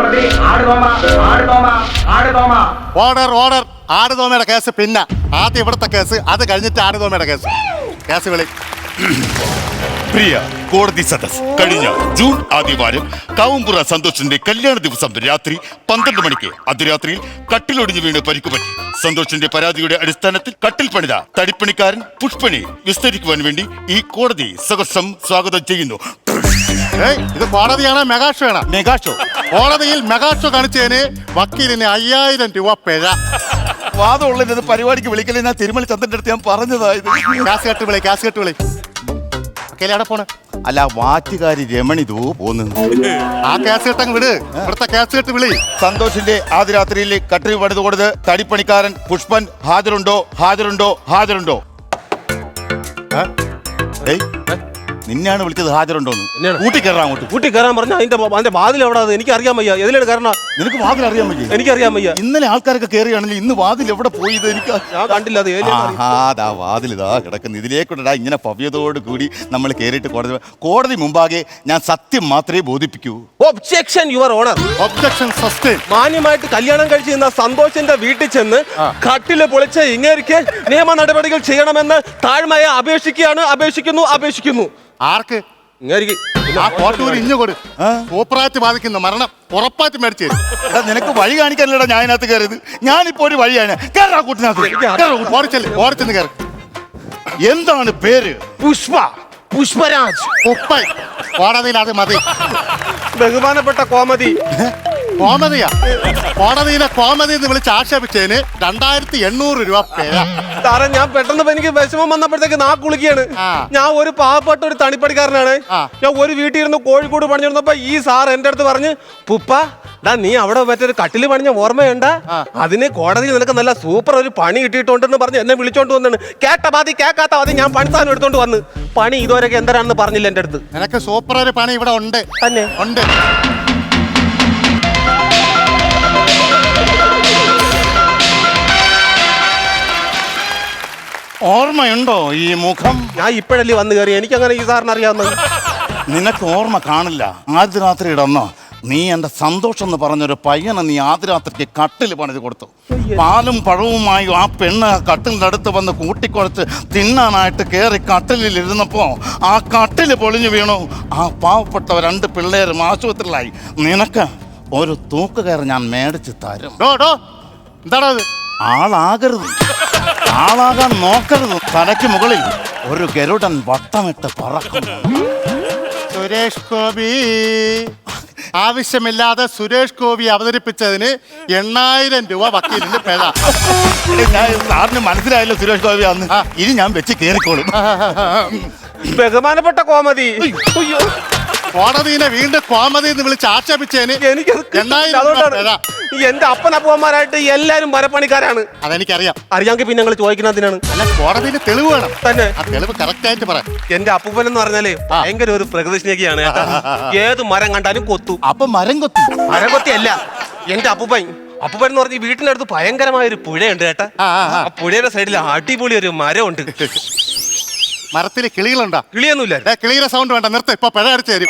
പ്രതി. Order ആടുതോമയുടെ case പിന്നെ. ആദ്യം ഇവിടുത്തെ കേസ് അത് കഴിഞ്ഞിട്ട് ആടുതോമയുടെ കേസ്. കേസ് വിളി. പ്രിയ കോടതി സദസ് കഴിഞ്ഞ ജൂൺ ആദ്യവാരം കാവുംപുറ സന്തോഷിന്റെ കല്യാണ ദിവസം രാത്രി പന്ത്രണ്ട് മണിക്ക് അതിരാത്രിയിൽ കട്ടിലൊടിഞ്ഞു വീണ് പരിക്കുപറ്റി. സന്തോഷിന്റെ പരാതിയുടെ അടിസ്ഥാനത്തിൽ കട്ടിൽ പണിത തടിപ്പണിക്കാരൻ പുഷ്പണി വിസ്തരിക്കുവാൻ വേണ്ടി ഈ കോടതി സഹർഷം സ്വാഗതം ചെയ്യുന്നു. ഇത് കോടതിയാണോ മെഗാഷോ ആണ്. Mega show? കോടതിയിൽ മെഗാഷോ കാണിച്ചതിന് വക്കീലിന് അയ്യായിരം രൂപ പിഴ. വാദമുള്ളത് പരിപാടിക്ക് വിളിക്കലേ ഞാൻ തിരുമല ചന്ദ്രന്റെ അടുത്ത് ഞാൻ പറഞ്ഞതായത് കാസ് കെട്ട് വിളി കാസ് കെട്ട് വിളി. വക്കീലെ പോണ? അല്ല വാറ്റുകാരി രമണി ദൂ പോന്നു. ആ കേസ് കെട്ടങ്ങ് വിട്. ഇവിടുത്തെ കേസ് കെട്ട് വിളി. സന്തോഷിന്റെ ആദ്യ രാത്രിയിൽ കട്ടിൽ പണിത് കൊടുത്ത് തടിപ്പണിക്കാരൻ പുഷ്പൻ ഹാജരുണ്ടോ? ഹാജരുണ്ടോ? ഹാജരുണ്ടോ? നിന്നെയാണ് വിളിച്ചത് ഹാജരുണ്ടോന്ന്. എന്നെയാണ്? കൂട്ടി കയറാൻ അങ്ങോട്ട്. കൂട്ടി കയറാൻ പറഞ്ഞ അതിന്റെ അതിന്റെ വാതിൽ എവിടെ? എനിക്ക് അറിയാൻ വയ്യ. എതിലാണ് കാരണം? നിനക്ക് വാതിൽ അറിയാൻ വയ്യ? എനിക്ക് അറിയാൻ വയ്യ. ഇന്നലെ ആൾക്കാരൊക്കെ കയറിയാണെങ്കിൽ ഇന്ന് വാതിൽ എവിടെ പോയി ഇത് എനിക്ക് ഞാൻ കണ്ടില്ല അത് ഏതിലാണ് അറിയാം. ആഹാ, ദാ വാതിൽ ഇതാ കിടക്കുന്നു. ഇതിലേക്കുണ്ടാ ഇങ്ങനെ ഭവ്യതയോട് കൂടി നമ്മൾ കയറിയിട്ട് കോടതി കോടതി മുമ്പാകെ ഞാൻ സത്യം മാത്രമേ ബോധിപ്പിക്കൂ. Objection your honour objection sustain മാന്യമായിട്ട് കല്യാണം കഴിച്ച് നിന്ന സന്തോഷിന്റെ വീട്ടിൽ ചെന്ന് കട്ടിൽ പൊളിച്ച് ഇങ്ങേരിക്ക് നിയമ നടപടികൾ ചെയ്യണമെന്ന് താഴ്മയെ അപേക്ഷിക്കുകയാണ് അപേക്ഷിക്കുന്നു അപേക്ഷിക്കുന്നു. ആർക്ക്? ആ ഇഞ്ഞു കൊടു. ബാധിക്കുന്ന മരണം ഉറപ്പായിട്ട് മേടിച്ചു എടാ നിനക്ക് വഴി കാണിക്കാനല്ലടാ ഞാൻ അതിനകത്ത് കയറിയത്. ഞാനിപ്പോ ഒരു വഴിയാണ്. കേറാ കൂട്ടിനകത്ത്. ഓടിച്ചല്ലേ ഓടിച്ചെന്ന് കയറി എന്താണ് പേര്? പുഷ്പ. പുഷ്പരാജ്. ഉപ്പായി മതി. ബഹുമാനപ്പെട്ട കോമതി. കോമതിയാ. കോടതിയിലെ കോമതി എന്ന് വിളിച്ച് ആക്ഷേപിച്ചതിന് രണ്ടായിരത്തി എണ്ണൂറ് രൂപ പിഴ സാറേ ഞാൻ പെട്ടെന്ന് എനിക്ക് വിഷമം വന്നപ്പോഴത്തേക്ക് നാ കുളിക്കുകയാണ്. ഞാൻ ഒരു പാവപ്പെട്ട ഒരു തണിപ്പടിക്കാരനാണ്. ഞാൻ ഒരു വീട്ടിൽ ഇരുന്ന് കോഴിക്കോട് പണിഞ്ഞിരുന്നപ്പോ ഈ സാർ എന്റെ അടുത്ത് പറഞ്ഞ് പുപ്പ ഡാ നീ അവിടെ മറ്റൊരു കട്ടിൽ പണിഞ്ഞ ഓർമ്മയുണ്ട? അതിന് കോടതിയിൽ നിനക്ക് നല്ല സൂപ്പർ ഒരു പണി കിട്ടിയിട്ടുണ്ടെന്ന് പറഞ്ഞ് എന്നെ വിളിച്ചോണ്ട് വന്നാണ്. കേട്ട ബാധി കേക്കാത്ത ബാധി ഞാൻ പണി സാധനം എടുത്തോണ്ട് വന്ന്. പണി ഇതുവരെയൊക്കെ എന്തരാണെന്ന് പറഞ്ഞില്ല എന്റെ അടുത്ത്. നിനക്ക് സൂപ്പർ ഒരു പണി ഇവിടെ ഉണ്ട്. തന്നെ. ഉണ്ട്. ഓർമ്മയുണ്ടോ ഈ മുഖം? ഞാൻ ഇപ്പോഴല്ലേ വന്നു കയറി എനിക്കങ്ങനെ ഈ സാറിന് അറിയാവുന്നത്. നിനക്ക് ഓർമ്മ കാണില്ല. ആദ്യ രാത്രി ഇടന്നോ നീ എന്റെ സന്തോഷം എന്ന് പറഞ്ഞൊരു പയ്യനെ നീ ആദ്യ രാത്രിക്ക് കട്ടിൽ പണിത് കൊടുത്തു. പാലും പഴവുമായി ആ പെണ്ണ് കട്ടിലിന്റെ അടുത്ത് വന്ന് കൂട്ടിക്കുറച്ച് തിന്നാനായിട്ട് കയറി കട്ടിലിൽ ഇരുന്നപ്പോൾ ആ കട്ടിൽ പൊളിഞ്ഞു വീണു. ആ പാവപ്പെട്ട രണ്ട് പിള്ളേരും ആശുപത്രിയിലായി. നിനക്ക് ഒരു തൂക്കുകയർ ഞാൻ മേടിച്ച് തരും. ഡോ ഡോ. എന്താടാ ഇത്? ആളാകരുത്. ആളാകാൻ നോക്കരുത്. തലയ്ക്ക് മുകളിൽ ഒരു ഗരുടൻ വട്ടമിട്ട് പറക്കുന്നു. സുരേഷ് ഗോപി. ആവശ്യമില്ലാതെ സുരേഷ് ഗോപി അവതരിപ്പിച്ചതിന് എണ്ണായിരം രൂപ വക്കീലിന് പിഴ. ഞാൻ സാറിന് മനസ്സിലായില്ല സുരേഷ് ഗോപി അന്ന് ഇനി ഞാൻ വെച്ച് കേറിക്കോളും ബഹുമാനപ്പെട്ട കോമതി. അയ്യോ. കോടതിനെ വീണ്ടും കോമതി എന്ന് വിളിച്ച് ആക്ഷേപിച്ചതിന് എനിക്ക് എണ്ണായിരം രൂപ പിഴ. എന്റെ അപ്പനപ്പന്മാരായിട്ട് എല്ലാരും മരപ്പണിക്കാരാണ്. അതെനിക്കറിയാം. അറിയാമെങ്കിൽ പിന്നെ ഞങ്ങൾ ചോദിക്കുന്നതിനാണ് അല്ല കോടതിയിൽ തെളിവ് വേണം. തന്നെ. ആ തെളിവ് കറക്റ്റ് ആയിട്ട് പറ. എന്റെ അപ്പൂപ്പൻ എന്ന് പറഞ്ഞാലേ ഭയങ്കര ഒരു പ്രകൃതി സ്നേഹിയാണ് കേട്ടോ. ഏത് മരം കണ്ടാലും കൊത്തു. അപ്പൊ മരം കൊത്തി. മരം കൊത്തിയല്ല എന്റെ അപ്പൂപ്പൻ. അപ്പൂപ്പൻ എന്ന് പറഞ്ഞ വീട്ടിന്റെ അടുത്ത് ഭയങ്കരമായ ഒരു പുഴയുണ്ട് കേട്ടാ. ആ, ആ, ആ. ആ പുഴയുടെ സൈഡിൽ അടിപൊളി ഒരു മരമുണ്ട്. മരത്തിൽ കിളികളുണ്ടാ? കിളിയൊന്നുമില്ല. ഏ കിളിയുടെ സൗണ്ട് വേണ്ട. നിർത്ത ഇപ്പൊ പിഴ അടിച്ചു തരും.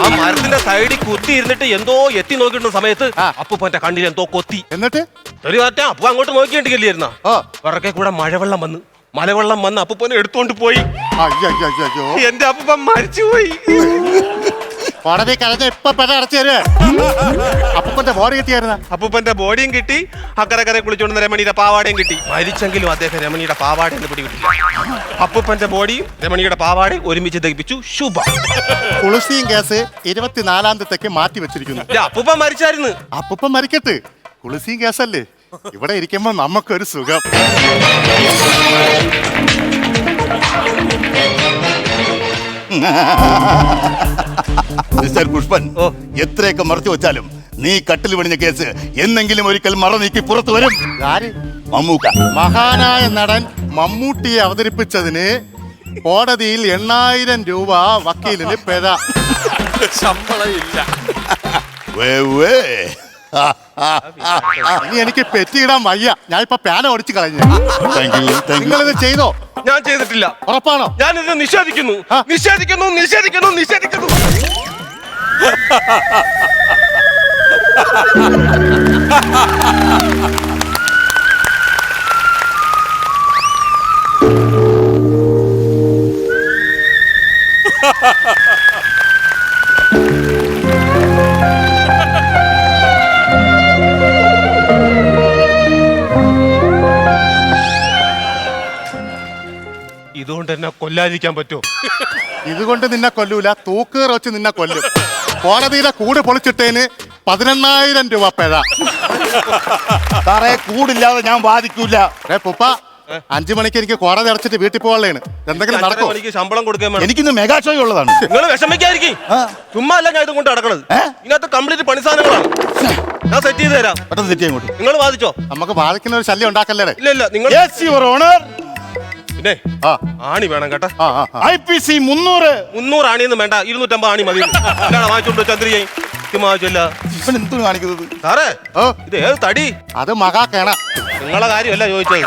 ആ മരത്തിന്റെ സൈഡിൽ കുത്തി ഇരുന്നിട്ട് എന്തോ എത്തി നോക്കിയിരുന്ന സമയത്ത്. അപ്പൂപ്പന്റെ കണ്ണിൽ എന്തോ കൊത്തി. എന്നിട്ട്? ഒരു കാറ്റാ അപ്പു അങ്ങോട്ട് നോക്കിയിട്ടില്ലായിരുന്ന ഓ. പുറകെ കൂടെ മഴവെള്ളം വന്ന്. മലവെള്ളം വന്ന് അപ്പൂപ്പനെ എടുത്തോണ്ട് പോയി. അയ്യോ എന്റെ അപ്പൂപ്പൻ മരിച്ചുപോയി. കോടതി കഴിഞ്ഞ ഇപ്പൊ പിഴ അടച്ചു തരുവേ. അപ്പൂപ്പന്റെ ബോഡി കിട്ടിയായിരുന്ന? അപ്പൂപ്പന്റെ ബോഡിയും കിട്ടി. അക്കരക്കരെ കുളിച്ചോണ്ട് രമണിയുടെ പാവാടയും കിട്ടി. മരിച്ചെങ്കിലും അദ്ദേഹം രമണിയുടെ പാവാടയെന്ന് പിടികിട്ടില്ല അപ്പൂപ്പന്റെ ബോഡിയും രമണിയുടെ പാവാടയും ഒരുമിച്ച് ദഹിപ്പിച്ചു. ശുഭ. കുളിസിയും കേസ് ഇരുപത്തിനാലാം തീയതിക്ക് മാറ്റി വെച്ചിരിക്കുന്നു. അപ്പൂപ്പൻ മരിച്ചായിരുന്നു. അപ്പൂപ്പൻ മരിക്കട്ട്. കുളിസിയും കേസല്ലേ? ഇവിടെ ഇരിക്കുമ്പോ നമുക്കൊരു സുഖം. മിസ്റ്റർ പുഷ്പൻ ഓ. എത്രയൊക്കെ മറച്ചു വെച്ചാലും നീ കട്ടിൽ പണിഞ്ഞ കേസ് എന്നെങ്കിലും ഒരിക്കൽ മറ നീക്കി പുറത്തു വരും. മമ്മൂക്ക. മഹാനായ നടൻ മമ്മൂട്ടിയെ അവതരിപ്പിച്ചതിന് കോടതിയിൽ എണ്ണായിരം രൂപ വക്കീലിന് പിഴ. വേ, വേ. ഇനി എനിക്ക് പെറ്റിയിടാൻ വയ്യ. ഞാൻ ഇപ്പൊ പാന ഓടിച്ചു കളഞ്ഞു. Thank you. നിങ്ങളിത് ചെയ്തോ? ഞാൻ ചെയ്തിട്ടില്ല. ഉറപ്പാണോ? ഞാൻ ഇത് നിഷേധിക്കുന്നു. ആ. നിഷേധിക്കുന്നു നിഷേധിക്കുന്നു നിഷേധിക്കുന്നു. ഇതുകൊണ്ട് എന്നെ കൊല്ലാതിരിക്കാൻ പറ്റുമോ? ഇതുകൊണ്ട് നിന്നെ കൊല്ലൂല. തൂക്കേറ് വെച്ച് നിന്നെ കൊല്ലും. കോടതിയിലെ കൂട് പൊളിച്ചിട്ടേന് പതിനെണ്ണായിരം രൂപ പിഴ. സാറേ കൂടില്ലാതെ ഞാൻ വാദിക്കൂല. ഏ പുപ്പ അഞ്ചു മണിക്ക് എനിക്ക് കോടതി അടച്ചിട്ട് വീട്ടിൽ പോകാനുള്ളതാണ്. എന്തെങ്കിലും നടക്കോ എനിക്ക് ശമ്പളം കൊടുക്കാൻ വേണം. എനിക്കിന്ന് മെഗാ ഷോ ഉള്ളതാണ്. നിങ്ങൾ വിഷമിക്കായിരിക്കും. ചുമ്മാ അല്ല ഞാൻ ഇത് കൊണ്ട് നടക്കണത്? ഇതിനകത്ത് കംപ്ലീറ്റ് പണി സാധനങ്ങളാണ് ഞാൻ സെറ്റ് ചെയ്ത് തരാം. പെട്ടെന്ന് തെറ്റി അങ്ങോട്ട് നിങ്ങൾ വാദിച്ചോ? നമുക്ക് ബാധിക്കുന്ന ഒരു ശല്യം ഉണ്ടാക്കല്ലേ? ഇല്ല ഇല്ല നിങ്ങൾ യുവർ ഓണർ പിന്നെ ആ. ആണി വേണം കേട്ടോ. ഐ പി സി മുന്നൂറ്. മുന്നൂറ് ആണിയൊന്നും വേണ്ട ഇരുന്നൂറ്റമ്പത് ആണി മതി. എന്താണ് വാങ്ങിച്ചോണ്ട് ഇവൻ എന്ത് കാണിക്കുന്നത്? സാറേ ഇത് ഏത് തടി? അത് നിങ്ങളെ കാര്യമല്ല ചോദിച്ചത്.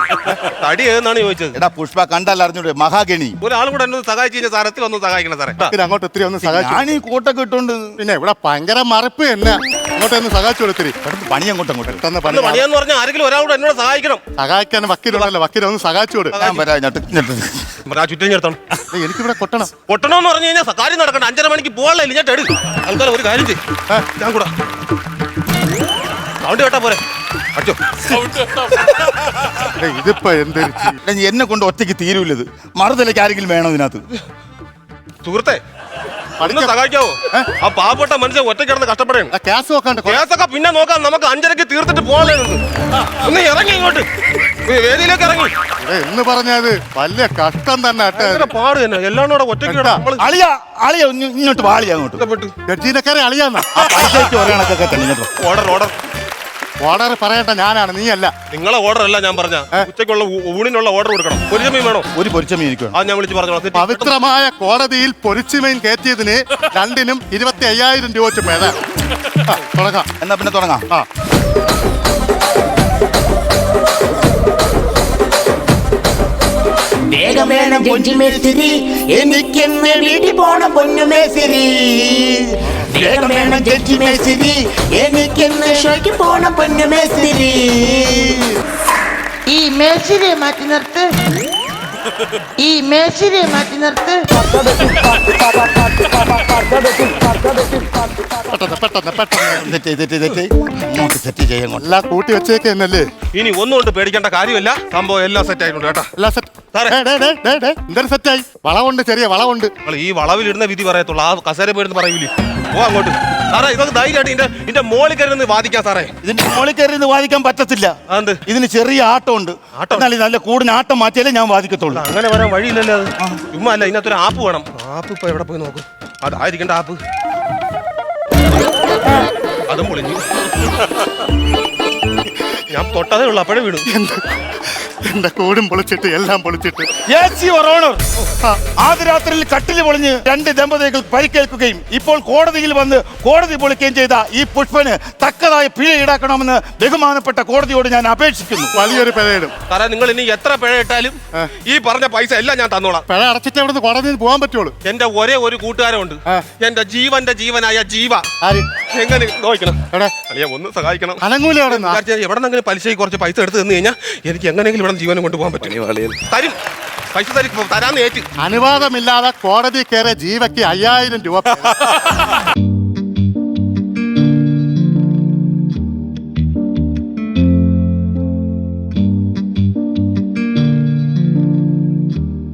തടി ഏതെന്നാണ് ചോദിച്ചത്? എടാ പുഷ്പ കണ്ടല്ല അറിഞ്ഞൂടെ? മഹാഗണി ഒരാളും കൂടെ എന്നെ സഹായിച്ചു കഴിഞ്ഞാൽ സാറത്തിൽ ഒന്ന് സഹായിക്കണം സാറേ. അങ്ങോട്ട് ഒത്തിരി ഒന്ന് സഹായിച്ചു. ആണി ഈ ഇട്ടുണ്ട് ഇട്ടോണ്ട് പിന്നെ ഇവിടെ ഭയങ്കര മറപ്പ് തന്നെ. അങ്ങോട്ട് ഒന്ന് സഹായിച്ചു കൊടുത്തിരി. പണി അങ്ങോട്ട് അങ്ങോട്ട്. പെട്ടെന്ന് പണി പണിയാന്ന് പറഞ്ഞാൽ ആരെങ്കിലും ഒരാളോട് എന്നോട് സഹായിക്കണം. സഹായിക്കാൻ വക്കീലുണ്ടല്ലോ വക്കീൽ ഒന്ന് സഹായിച്ചു കൊടു. ഞാൻ വരാം ഞെട്ട് ഞെട്ട് ആ ചുറ്റും ചേർത്തോണം ഏയ്, എനിക്കിവിടെ കൊട്ടണം. പൊട്ടണമെന്ന് പറഞ്ഞു കഴിഞ്ഞാൽ കാര്യം നടക്കണ്ട. അഞ്ചര മണിക്ക് പോകാനില്ല ഞാൻ എടുക്കും ആൾക്കാരെ ഒരു കാര്യം ചെയ്യും. ഞാൻ കൂടാ. സൗണ്ട് കേട്ടാ പോരെ. അടിച്ചോ. ഏയ്, ഇതിപ്പോ എന്തൊരു ചി- എന്നെ കൊണ്ട് ഒറ്റയ്ക്ക് തീരൂല്ലത്. മറുതലയ്ക്ക് ആരെങ്കിലും വേണം ഇതിനകത്ത്? സുഹൃത്തെ ഒന്ന് സഹായിക്കാവോ? ആ പാവപ്പെട്ട മനുഷ്യൻ ഒറ്റക്കിടന്ന് കഷ്ടപ്പെടണം ആ ക്യാസ് നോക്കാണ്ട് കൊ- കേസൊക്കെ പിന്നെ നോക്കാം. നമുക്ക് അഞ്ചരക്ക് തീർത്തിട്ട് പോകാനുണ്ട് ഒന്ന് ഇറങ്ങി ഇങ്ങോട്ട്. ഈ വേദിയിലേക്ക് ഇറങ്ങി. ഏയ്, എന്ന് പറഞ്ഞത് വലിയ കഷ്ടം തന്നെ കേട്ടോ ഭയങ്കര പാട് തന്നെ? എല്ലാം കൂടെ ഒറ്റയ്ക്ക് നമ്മൾ അളിയ അളിയ ഇങ്ങോട്ട് വാളിയ അങ്ങോട്ട്. കഷ്ടപ്പെട്ടു ജഡ്ജിനെക്കാരെ അളിയാന്ന ആ പൈസയ്ക്ക് ഒരാണൊക്കെ തന്നെ ഇങ്ങോട്ട് വാ. ഓർഡർ ഓർഡർ ഓർഡർ പറയട്ടെ ഞാനാണ് നീയല്ല. നിങ്ങളെ ഓർഡർ അല്ല ഞാൻ പറഞ്ഞ. ഉച്ചയ്ക്കുള്ള ഊണിനുള്ള ഓർഡർ കൊടുക്കണം. പൊരിച്ചമീൻ വേണോ? ഒരു പൊരിച്ചമീൻ എനിക്ക് വേണം ആ ഞാൻ വിളിച്ച് പറഞ്ഞോളാം. പവിത്രമായ കോടതിയിൽ പൊരിച്ചുമീൻ കയറ്റിയതിന് രണ്ടിനും ഇരുപത്തി അയ്യായിരം രൂപ വെച്ച് പേത തുടങ്ങാം. എന്നാ പിന്നെ തുടങ്ങാം. ആ. വേഗം വേണം പൊഞ്ചി മേസ്തിരി എനിക്കെന്ന് വീട്ടിൽ പോണം പൊന്നുമേസ്തിരി വേഗം വേണം ജഡ്ജിമേസ്തിരി എനിക്കെന്ന് ഷോയ്ക്ക് പോണം പൊന്നുമേസ്തിരി ഈ മേശിരെ മാറ്റി നിർത്ത്. ഈ മേശിരിയെ മാറ്റി നിർത്ത്. പെട്ടെന്ന് പെട്ടെന്ന് പെട്ടെന്ന്. തെറ്റ് തെറ്റ് തെറ്റ് അങ്ങോട്ട് സെറ്റ് ചെയ്യാം അങ്ങോട്ട് എല്ലാം കൂട്ടി വെച്ചേക്ക് എന്നല്ലേ? ഇനി ഒന്നും കൊണ്ട് പേടിക്കേണ്ട കാര്യമില്ല. സംഭവം എല്ലാം സെറ്റ് ആയിട്ടുണ്ട് കേട്ടാ. എല്ലാം സെറ്റ് സാറേ. എന്തൊരു സെറ്റായി വളവുണ്ട് ചെറിയ വളവുണ്ട്. നിങ്ങൾ ഈ വളവിലിടുന്ന വിധി പറയത്തുള്ളൂ. ആ കസേര പോയിരുന്ന് പറയൂലേ. പോ അങ്ങോട്ട്. സാറേ ഇതൊക്കെ ധൈര്യമായിട്ട് ഇതിന്റെ ഇതിന്റെ മോളിൽ കയറി വാദിക്കാം സാറേ. ഇതിന്റെ മുകളിൽ കയറി വാദിക്കാൻ പറ്റത്തില്ല. അതെന്ത്? ഇതിന് ചെറിയ ആട്ടമുണ്ട്. ആട്ടം? എന്നാൽ ഇത് നല്ല കൂടുതൽ ആട്ടം മാറ്റിയാലേ ഞാൻ വാദിക്കത്തുള്ളൂ. അങ്ങനെ വരാൻ വഴിയില്ലല്ലോ അത്. ചുമ്മാ അല്ല ഇതിനകത്തൊരു ആപ്പ് വേണം. ആപ്പ് ഇപ്പൊ എവിടെ പോയി നോക്കും? അതായിരിക്കണ്ട ആപ്പ്. അതും പൊളിഞ്ഞു. ഞാൻ തൊട്ടതേ ഉള്ളു അപ്പോഴേ വീണു. എന്റെ കൂടും പൊളിച്ചിട്ട് എല്ലാം പൊളിച്ചിട്ട്. ആദ്യ രാത്രിയിൽ കട്ടിൽ പൊളിഞ്ഞ് രണ്ട് ദമ്പതികൾ പരിക്കേൽക്കുകയും ഇപ്പോൾ കോടതിയിൽ വന്ന് കോടതി പൊളിക്കുകയും ചെയ്ത ഈ പുഷ്പന് തക്കതായ പിഴ ഈടാക്കണമെന്ന് ബഹുമാനപ്പെട്ട കോടതിയോട് ഞാൻ അപേക്ഷിക്കുന്നു. വലിയൊരു പിഴയിടും. സാറേ നിങ്ങൾ ഇനി എത്ര പിഴ ഇട്ടാലും ഈ പറഞ്ഞ പൈസ എല്ലാം ഞാൻ തന്നോളാം. പിഴ അടച്ചിട്ട് അവിടുന്ന് കോടതിയിൽ പോകാൻ പറ്റുള്ളൂ. എന്റെ ഒരേ ഒരു കൂട്ടുകാരുണ്ട്. എന്റെ ജീവന്റെ ജീവനായ ജീവ. എങ്ങനെ നോക്കണം? ഒന്ന് സഹായിക്കണം. അനങ്ങൂല അവിടെ എവിടെ നിന്നെങ്കിലും പലിശയ്ക്ക് കുറച്ച് പൈസ എടുത്ത് തന്നു കഴിഞ്ഞാൽ എനിക്ക് എങ്ങനെയെങ്കിലും ഇവിടെ ജീവനും കൊണ്ടുപോകാൻ പറ്റും. തരും. പൈസ തരും. തരാന്ന് ഏറ്റ്. അനുവാദമില്ലാതെ കോടതി കയറിയ ജീവയ്ക്ക് അയ്യായിരം രൂപ.